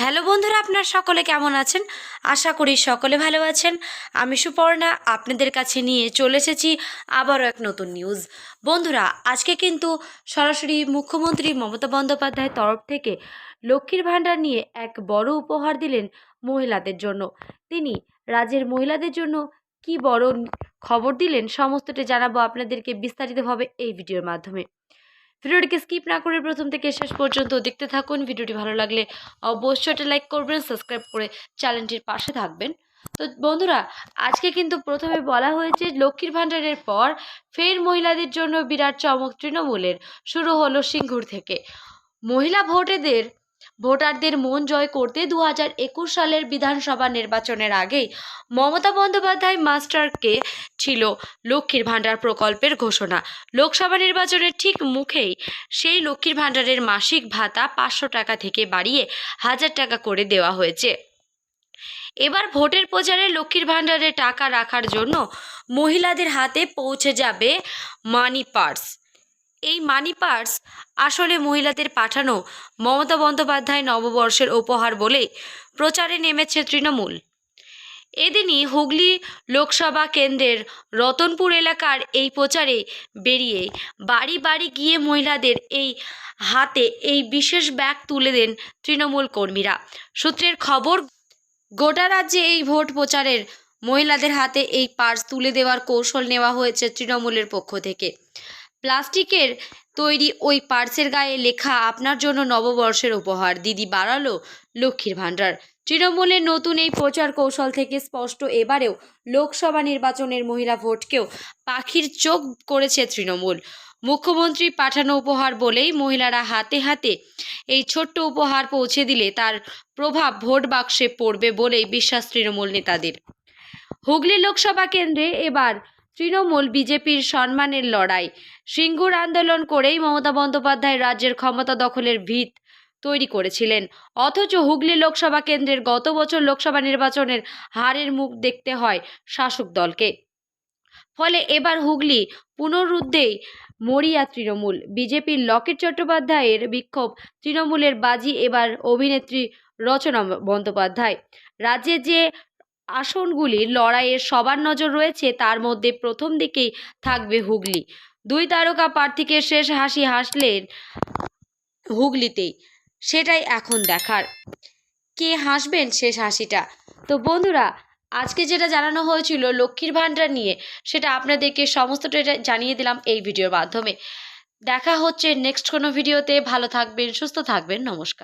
Hello বন্ধুরা, আপনারা সকলে কেমন আছেন? আশা করি সকলে ভালো আছেন। আমি সুপর্ণা, আপনাদের কাছে নিয়ে চলে এসেছি আবারও এক নতুন নিউজ বন্ধুরা, আজকে কিন্তু সরাসরি মুখ্যমন্ত্রী মমতা বন্দ্যোপাধ্যায়ের তরফ থেকে লক্ষ্মীর ভাণ্ডার নিয়ে এক বড় উপহার দিলেন মহিলাদের জন্য। তিনি রাজ্যের মহিলাদের জন্য কি বড় খবর দিলেন, সমস্তটা জানাব আপনাদেরকে বিস্তারিতভাবে এই ভিডিওর মাধ্যমে। ভিডিওটিকে স্কিপ না করে প্রথম থেকে শেষ পর্যন্ত দেখতে থাকুন। ভিডিওটি ভালো লাগলে অবশ্যই একটা লাইক করবেন সাবস্ক্রাইব করে চ্যানেলটির পাশে থাকবেন। তো বন্ধুরা, আজকে কিন্তু প্রথমে বলা হয়েছে লক্ষ্মীর ভাণ্ডারের পর ফের মহিলাদের জন্য বিরাট চমক তৃণমূলের। শুরু হলো সিঙ্গুর থেকে। মহিলা ভোটেদের ভোটারদের মন জয় করতে দু একুশ সালের বিধানসভা নির্বাচনের আগেই মমতা বন্দ্যোপাধ্যায় মাস্টারকে ছিল লক্ষ্মীর ভাণ্ডার প্রকল্পের ঘোষণা। লোকসভা নির্বাচনের ঠিক মুখেই সেই লক্ষ্মীর ভাণ্ডারের মাসিক ভাতা পাঁচশো টাকা থেকে বাড়িয়ে হাজার টাকা করে দেওয়া হয়েছে। এবার ভোটের প্রচারে লক্ষ্মীর ভাণ্ডারে টাকা রাখার জন্য মহিলাদের হাতে পৌঁছে যাবে মানি পার্স। এই মানি পার্স আসলে মহিলাদের পাঠানো মমতা বন্দ্যোপাধ্যায় নববর্ষের উপহার বলে প্রচারে নেমেছে তৃণমূল। এদিনই হুগলি লোকসভা কেন্দ্রের রতনপুর এলাকার এই প্রচারে বেরিয়ে বাড়ি বাড়ি গিয়ে মহিলাদের এই হাতে এই বিশেষ ব্যাগ তুলে দেন তৃণমূল কর্মীরা। সূত্রের খবর, গোটা রাজ্যে এই ভোট প্রচারের মহিলাদের হাতে এই পার্স তুলে দেওয়ার কৌশল নেওয়া হয়েছে তৃণমূলের পক্ষ থেকে। প্লাস্টিকের তৈরি ওই পার্সের গায়ে লেখা আপনার জন্য নববর্ষের উপহার, দিদি বাড়ালো লক্ষ্মীর ভাণ্ডার। তৃণমূলের নতুন এই প্রচার কৌশল থেকে স্পষ্ট এবারেও লোকসভা নির্বাচনের মহিলা ভোটকেও পাখির চোখ করেছে তৃণমূল। মুখ্যমন্ত্রী পাঠানো উপহার বলেই মহিলারা হাতে হাতে এই ছোট্ট উপহার পৌঁছে দিলে তার প্রভাব ভোট বাক্সে পড়বে বলেই বিশ্বাস তৃণমূল নেতাদের। হুগলি লোকসভা কেন্দ্রে এবার তৃণমূল বিজেপির সম্মানের লড়াই। সিঙ্গুর আন্দোলন করেই মমতা বন্দ্যোপাধ্যায় রাজ্যের ক্ষমতা দখলের ভিত তৈরি করেছিলেন। অথচ হুগলি লোকসভা কেন্দ্রের গত বছর লোকসভা নির্বাচনের হারের মুখ দেখতে হয় শাসক দলকে। ফলে এবার হুগলি পুনরুদ্ধেই মরিয়া তৃণমূল। বিজেপির লকেট চট্টোপাধ্যায়ের বিক্ষোভ তৃণমূলের বাজি এবার অভিনেত্রী রচনা বন্দ্যোপাধ্যায়। রাজ্যে যে আসনগুলির লড়াইয়ের সবার নজর রয়েছে, তার মধ্যে প্রথম দিকেই থাকবে হুগলি। দুই তারকা প্রার্থীকে শেষ হাসি হাসলেন হুগলিতেই, সেটাই এখন দেখার। কে হাসবেন শেষ হাসিটা? তো বন্ধুরা, আজকে যেটা জানানো হয়েছিল লক্ষ্মীর ভাণ্ডার নিয়ে, সেটা আপনাদেরকে সমস্তটা জানিয়ে দিলাম এই ভিডিওর মাধ্যমে। দেখা হচ্ছে নেক্সট কোনো ভিডিওতে, ভালো থাকবেন, সুস্থ থাকবেন, নমস্কার।